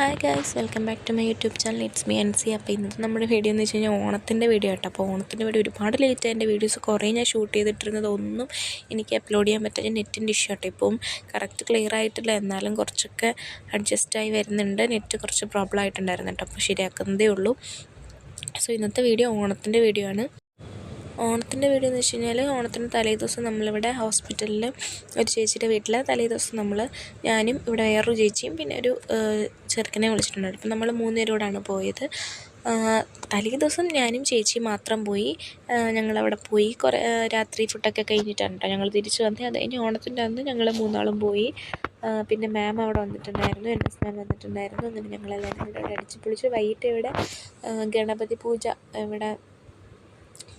Hi guys welcome back to my YouTube channel it's me N C അപ്പോൾ ഇന്നത്തെ നമ്മുടെ video എന്ന് വെച്ച് കഴിഞ്ഞാൽ ഓണത്തിന്റെ വീഡിയോ കേട്ടോ. അപ്പോൾ ഓണത്തിന്റെ വീഡിയോ ഒരുപാട് ലേറ്റ് എന്റെ വീഡിയോസ് കുറേ ഞാൻ ഷൂട്ട് ചെയ്തിട്ടിരുന്നത് ഒന്നും എനിക്ക് അപ്ലോഡ് ചെയ്യാൻ പറ്റാത്ത നെറ്റിന്റെ ഇഷ്യൂ കേട്ടോ ഇപ്പം കറക്റ്റ് ക്ലിയർ ആയിട്ടില്ല. എന്നാലും കുറച്ചൊക്കെ അഡ്ജസ്റ്റായി വരുന്നുണ്ട്. നെറ്റ് കുറച്ച് പ്രോബ്ലം ആയിട്ടുണ്ടായിരുന്നു കേട്ടോ. അപ്പോൾ ശരിയാക്കുന്നതേ ഉള്ളൂ. സോ ഇന്നത്തെ വീഡിയോ ഓണത്തിന്റെ വീഡിയോ ആണ്. ഓണത്തിന്റെ വീഡിയോ എന്ന് വെച്ച് കഴിഞ്ഞാൽ ഓണത്തിന്റെ തലേ ദിവസം നമ്മളിവിടെ ഹോസ്പിറ്റലിൽ ഒരു ചേച്ചിയുടെ വീട്ടിൽ തലേ ദിവസം നമ്മൾ ഞാനും ഇവിടെ വേറൊരു ചേച്ചിയും പിന്നെ ഒരു ചെറുക്കനെ വിളിച്ചിട്ടുണ്ടായിരുന്നു. അപ്പം നമ്മൾ മൂന്ന് മൂന്നുപേരോടാണ് പോയത്. തലേ ദിവസം ഞാനും ചേച്ചിയും മാത്രം പോയി. ഞങ്ങളവിടെ പോയി. കുറേ രാത്രി ഫുഡൊക്കെ കഴിഞ്ഞിട്ടാണ് കേട്ടോ ഞങ്ങൾ തിരിച്ചു വന്നത്. അത് കഴിഞ്ഞ് ഓണത്തിന്റെ അന്ന് ഞങ്ങൾ മൂന്നാളും പോയി. പിന്നെ മാം അവിടെ വന്നിട്ടുണ്ടായിരുന്നു. എൻ എസ് മാം വന്നിട്ടുണ്ടായിരുന്നു. അങ്ങനെ ഞങ്ങളെല്ലാവരും ഇവിടെ അടിച്ച് പൊളിച്ച് വൈകിട്ട് ഇവിടെ ഗണപതി പൂജ ഇവിടെ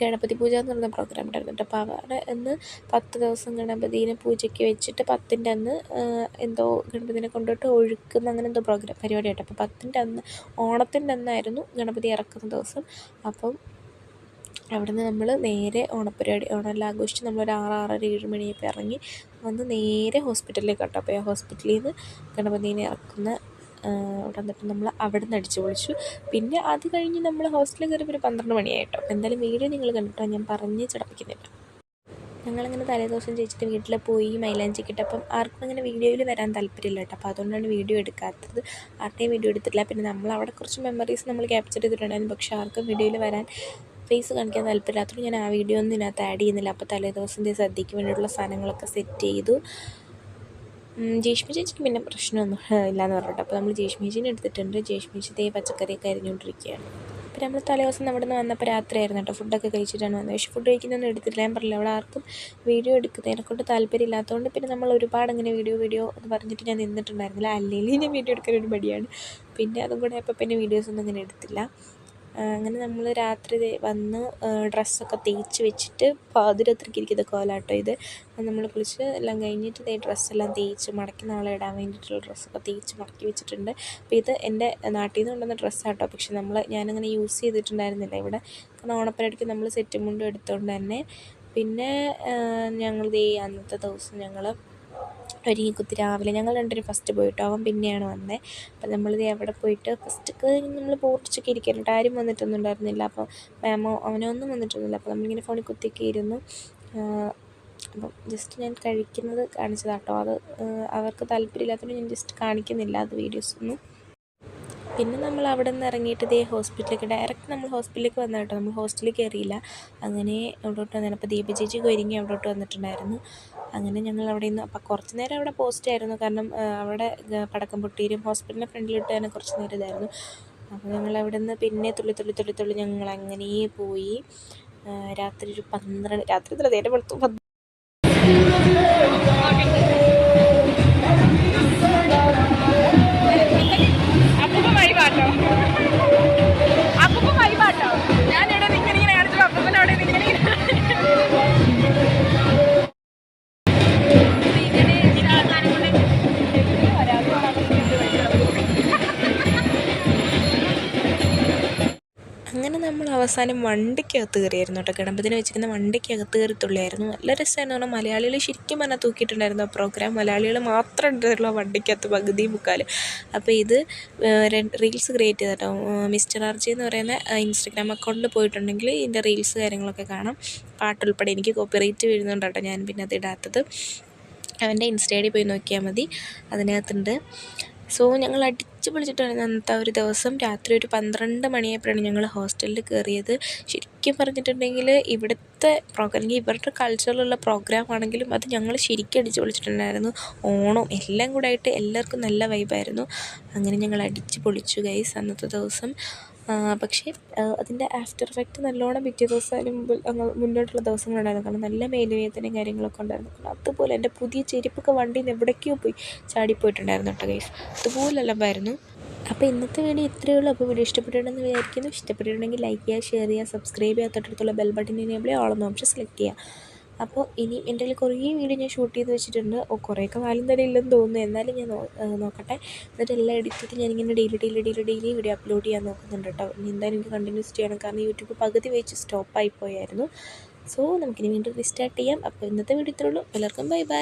ഗണപതി പൂജ എന്ന് പറയുന്ന പ്രോഗ്രാം ഉണ്ടായിരുന്നു. അപ്പോൾ അവിടെ അന്ന് പത്ത് ദിവസം ഗണപതിനെ പൂജയ്ക്ക് വെച്ചിട്ട് പത്തിന്റെ അന്ന് എന്തോ ഗണപതിനെ കൊണ്ടുപോയിട്ട് ഒഴുക്കുന്ന അങ്ങനെ എന്തോ പ്രോഗ്രാം പരിപാടി ആയിട്ട് അപ്പോൾ പത്തിന്റെ അന്ന് ഓണത്തിന്റെ അന്നായിരുന്നു ഗണപതി ഇറക്കുന്ന ദിവസം. അപ്പം അവിടുന്ന് നമ്മൾ നേരെ ഓണപ്പരിപാടി ഓണമെല്ലാം ആഘോഷിച്ച് നമ്മളൊരു ആറ് ആറര ഏഴ് മണിയപ്പോൾ ഇറങ്ങി വന്ന് നേരെ ഹോസ്പിറ്റലിലേക്ക് കേട്ടോ. അപ്പോൾ ഹോസ്പിറ്റലിൽ നിന്ന് ഗണപതിനെ ഇറക്കുന്ന അവിടെ വന്നിട്ട് നമ്മൾ അവിടെ നിന്ന് അടിച്ചു പൊളിച്ചു. പിന്നെ അത് കഴിഞ്ഞ് നമ്മൾ ഹോസ്റ്റലിൽ കയറിയപ്പോൾ ഒരു പന്ത്രണ്ട് മണിയായിട്ടോ. അപ്പോൾ എന്തായാലും വീഡിയോ നിങ്ങൾ കണ്ടിട്ടോ. ഞാൻ പറഞ്ഞ് ചടപ്പിക്കുന്നില്ല ഞങ്ങളങ്ങനെ തലേദിവസം ചേച്ചിട്ട് വീട്ടിൽ പോയി മൈലാഞ്ചി കിട്ടപ്പം ആർക്കും അങ്ങനെ വീഡിയോയിൽ വരാൻ താല്പര്യമില്ല കേട്ടോ. അപ്പോൾ അതുകൊണ്ടാണ് വീഡിയോ എടുക്കാത്തത്. ആരുടെയും വീഡിയോ എടുത്തിട്ടില്ല. പിന്നെ നമ്മൾ അവിടെ കുറച്ച് മെമ്മറീസ് നമ്മൾ ക്യാപ്ചർ ചെയ്തിട്ടുണ്ടായിരുന്നു. പക്ഷേ ആർക്കും വീഡിയോയിൽ വരാൻ ഫേസ് കാണിക്കാൻ താല്പര്യമില്ലാത്തതുകൊണ്ട് ഞാൻ ആ വീഡിയോ ഒന്നും ഇതിനകത്ത് ആഡ് ചെയ്യുന്നില്ല. അപ്പോൾ തലേദിവസം സദ്യയ്ക്ക് വേണ്ടിയിട്ടുള്ള സാധനങ്ങളൊക്കെ സെറ്റ് ചെയ്തു. ജേഷ്മി ചേച്ചിക്ക് പിന്നെ പ്രശ്നമൊന്നും ഇല്ലയെന്ന് പറഞ്ഞിട്ട് അപ്പോൾ നമ്മൾ ജേഷ്മി ചേച്ചീനെ എടുത്തിട്ടുണ്ട്. ജേഷ്മി ചേച്ചി തേ പച്ചക്കറിയൊക്കെ അരിഞ്ഞുകൊണ്ടിരിക്കുകയാണ് അപ്പോൾ നമ്മൾ തലേ ദിവസം അവിടെ നിന്ന് വന്നപ്പോൾ രാത്രിയായിരുന്നു കേട്ടോ. ഫുഡൊക്കെ കഴിച്ചിട്ടാണ് വന്നത്. പക്ഷേ ഫുഡ് കഴിക്കുന്നൊന്നും എടുത്തില്ല ഞാൻ പറഞ്ഞില്ല അവിടെ ആർക്കും വീഡിയോ എടുക്കുന്നതിനെ കൊണ്ട് താല്പര്യം ഇല്ലാത്തതുകൊണ്ട് പിന്നെ നമ്മൾ ഒരുപാട് അങ്ങനെ വീഡിയോ വീഡിയോ എന്ന് പറഞ്ഞിട്ട് ഞാൻ നിന്നിട്ടുണ്ടായിരുന്നില്ല. അല്ലെങ്കിൽ ഞാൻ വീഡിയോ എടുക്കാൻ ഒരു മടിയാണ്. പിന്നെ അതും കൂടെ അപ്പോൾ പിന്നെ വീഡിയോസൊന്നും അങ്ങനെ എടുത്തില്ല. അങ്ങനെ നമ്മൾ രാത്രി വന്ന് ഡ്രസ്സൊക്കെ തേച്ച് വെച്ചിട്ട് പാതിരാത്രിക്ക് ഇരിക്കുന്ന കോലാട്ടോ ഇത്. നമ്മൾ കുളിച്ച് എല്ലാം കഴിഞ്ഞിട്ട് ഇതേ ഡ്രസ്സെല്ലാം തേച്ച് മടക്കി നാളെ ഇടാൻ വേണ്ടിയിട്ടുള്ള ഡ്രസ്സൊക്കെ തേച്ച് മടക്കി വെച്ചിട്ടുണ്ട്. അപ്പോൾ ഇത് എന്റെ നാട്ടിൽ നിന്ന് കൊണ്ടുവന്ന ഡ്രസ്സാട്ടോ. പക്ഷെ നമ്മൾ ഞാനങ്ങനെ യൂസ് ചെയ്തിട്ടുണ്ടായിരുന്നില്ല. ഇവിടെ കാരണം ഓണപ്പരടിക്ക് നമ്മൾ സെറ്റ് മുണ്ടും എടുത്തുകൊണ്ട് തന്നെ. പിന്നെ ഞങ്ങൾ ദേ അന്നത്തെ ദിവസം ഞങ്ങൾ ഒരുങ്ങി കുത്തി രാവിലെ ഞങ്ങൾ രണ്ടുപേരും ഫസ്റ്റ് പോയിട്ട് അവൻ പിന്നെയാണ് വന്നത് അപ്പം നമ്മളിത് അവിടെ പോയിട്ട് ഫസ്റ്റൊക്കെ നമ്മൾ പോർച്ചൊക്കെ ഇരിക്കാനുണ്ട് ആരും വന്നിട്ടൊന്നും ഉണ്ടായിരുന്നില്ല. അപ്പോൾ മാമോ അവനൊന്നും വന്നിട്ടൊന്നുമില്ല. അപ്പോൾ നമ്മളിങ്ങനെ ഫോണിൽ കുത്തിയൊക്കെ ഇരുന്നു അപ്പം ജസ്റ്റ് ഞാൻ കഴിക്കുന്നത് കാണിച്ചതാട്ടോ. അത് അവർക്ക് താല്പര്യമില്ലാത്തതുകൊണ്ട് ഞാൻ ജസ്റ്റ് കാണിക്കുന്നില്ല അത് വീഡിയോസൊന്നും പിന്നെ നമ്മൾ അവിടെ നിന്ന് ഇറങ്ങിയിട്ട് ഇതേ ഹോസ്പിറ്റലിലേക്ക് ഡയറക്റ്റ് നമ്മൾ ഹോസ്പിറ്റലിലേക്ക് വന്ന കേട്ടോ. നമ്മൾ ഹോസ്റ്റലിൽ കയറിയില്ല. അങ്ങനെ അവിടോട്ട് വന്നതാണ്. അപ്പോൾ ദീപ അവിടോട്ട് വന്നിട്ടുണ്ടായിരുന്നു. അങ്ങനെ ഞങ്ങൾ അവിടെ നിന്ന് അപ്പം കുറച്ച് നേരം അവിടെ പോസ്റ്റ് ആയിരുന്നു. കാരണം അവിടെ പടക്കം പൊട്ടിയും ഹോസ്പിറ്റലിന്റെ ഫ്രണ്ടിലിട്ട് തന്നെ കുറച്ച് നേരം ഇതായിരുന്നു. അപ്പോൾ ഞങ്ങൾ അവിടെ നിന്ന് പിന്നെ തുള്ളി തുള്ളി തുള്ളി തുള്ളി ഞങ്ങൾ അങ്ങനെ പോയി രാത്രി ഒരു പന്ത്രണ്ട് രാത്രി നേരം വെളുത്തു. അങ്ങനെ നമ്മൾ അവസാനം വണ്ടിക്കകത്ത് കയറിയായിരുന്നു കേട്ടോ. ഗണപതിനെ വെച്ചിരിക്കുന്ന വണ്ടിക്കകത്ത് കയറി തുള്ളിയായിരുന്നു. നല്ല രസമായിരുന്നു. പറഞ്ഞാൽ മലയാളികൾ ശരിക്കും പറഞ്ഞാൽ തൂക്കിയിട്ടുണ്ടായിരുന്നു ആ പ്രോഗ്രാം മലയാളികൾ മാത്രം ഉണ്ടായിരുന്നുള്ളൂ വണ്ടിക്കകത്ത് പകുതി മുക്കാൽ അപ്പോൾ ഇത് റീൽസ് ക്രിയേറ്റ് ചെയ്ത കേട്ടോ. മിസ്റ്റർ ആർജി എന്ന് പറയുന്ന ഇൻസ്റ്റഗ്രാം അക്കൗണ്ടിൽ പോയിട്ടുണ്ടെങ്കിൽ ഇതിന്റെ റീൽസ് കാര്യങ്ങളൊക്കെ കാണാം. പാട്ടുൾപ്പെടെ എനിക്ക് കോപ്പിറൈറ്റ് വീഴുന്നുണ്ട് കേട്ടോ. ഞാൻ പിന്നെ അത് ഇടാത്തത്. അവന്റെ ഇൻസ്റ്റയിൽ പോയി നോക്കിയാൽ മതി. അതിനകത്തുണ്ട്. സോ ഞങ്ങൾ അടിച്ചു പൊളിച്ചിട്ടാണ് അന്നത്തെ ഒരു ദിവസം. രാത്രി ഒരു പന്ത്രണ്ട് മണിയായപ്പോഴാണ് ഞങ്ങൾ ഹോസ്റ്റലിൽ കയറിയത്. ശരിക്കും പറഞ്ഞിട്ടുണ്ടെങ്കിൽ ഇവിടുത്തെ പ്രോഗ്രാം അല്ലെങ്കിൽ ഇവരുടെ കൾച്ചറിലുള്ള പ്രോഗ്രാം ആണെങ്കിലും അത് ഞങ്ങൾ ശരിക്കും അടിച്ചു പൊളിച്ചിട്ടുണ്ടായിരുന്നു. ഓണം എല്ലാം കൂടെ ആയിട്ട് എല്ലാവർക്കും നല്ല വൈബായിരുന്നു അങ്ങനെ ഞങ്ങൾ അടിച്ചു പൊളിച്ചു ഗൈസ് അന്നത്തെ ദിവസം. പക്ഷേ അതിന്റെ ആഫ്റ്റർ എഫക്റ്റ് നല്ലോണം പിറ്റേ ദിവസം മുമ്പ് അങ്ങ് മുന്നോട്ടുള്ള ദിവസങ്ങളുണ്ടായിരുന്നു. കാരണം നല്ല മേലുവേദനയും കാര്യങ്ങളൊക്കെ ഉണ്ടായിരുന്നു. കാരണം അതുപോലെ എന്റെ പുതിയ ചെരുപ്പൊക്കെ വണ്ടിയിൽ നിന്ന് എവിടേക്കോ പോയി ചാടിപ്പോയിട്ടുണ്ടായിരുന്നു കേട്ടോ ഗൈസ്. അതുപോലെ അല്ലമ്പായിരുന്നു അപ്പോൾ ഇന്നത്തെ വീഡിയോ ഇത്രയേ ഉള്ളൂ. അപ്പോൾ വീഡിയോ ഇഷ്ടപ്പെട്ടിട്ടുണ്ടെന്ന് വിചാരിക്കുന്നു. ഇഷ്ടപ്പെട്ടിട്ടുണ്ടെങ്കിൽ ലൈക്ക് ചെയ്യുക ഷെയർ ചെയ്യുക സബ്സ്ക്രൈബ് ചെയ്യുക. തൊട്ടടുത്തുള്ള bell button enable all option select ചെയ്യുക. അപ്പോൾ ഇനി എന്റെ കയ്യിൽ കുറേ വീഡിയോ ഞാൻ ഷൂട്ട് ചെയ്ത് വെച്ചിട്ടുണ്ട്. ഓ കുറേയൊക്കെ വാലും തന്നെ ഇല്ലെന്ന് തോന്നുന്നു. എന്നാലും ഞാൻ നോക്കട്ടെ. എന്നിട്ട് എല്ലാം എഡിറ്റ് ചെയ്ത് ഞാനിങ്ങനെ daily daily daily daily video upload ചെയ്യാൻ നോക്കുന്നുണ്ട് കേട്ടോ. ഇനി എന്തായാലും എനിക്ക് കണ്ടിന്യൂസ് ചെയ്യണം. കാരണം യൂട്യൂബ് പകുതി വെച്ച് സ്റ്റോപ്പായി പോയായിരുന്നു. സോ നമുക്കിനി വീണ്ടും റീസ്റ്റാർട്ട് ചെയ്യാം. അപ്പോൾ ഇന്നത്തെ വീഡിയോ ഇത്രയുള്ളൂ എല്ലാവർക്കും ബൈ ബൈ